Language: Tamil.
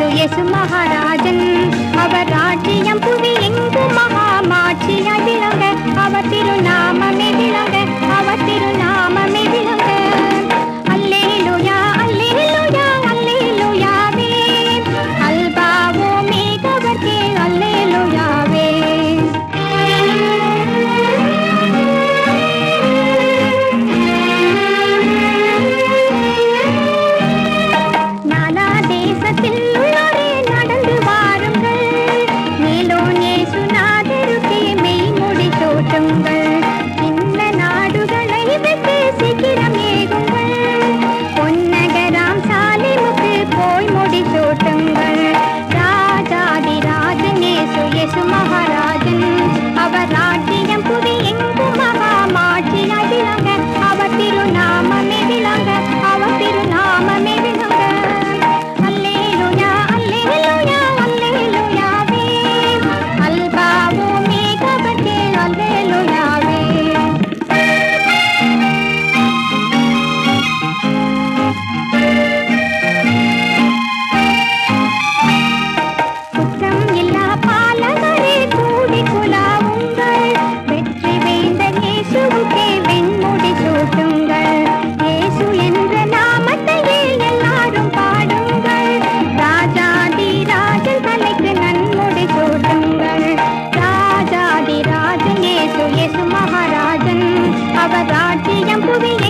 எசு எசு மகாராஜன். அவர் ராஜ்யம் புவி எங்கு மகாமாட்சி அதிரா மதுவினை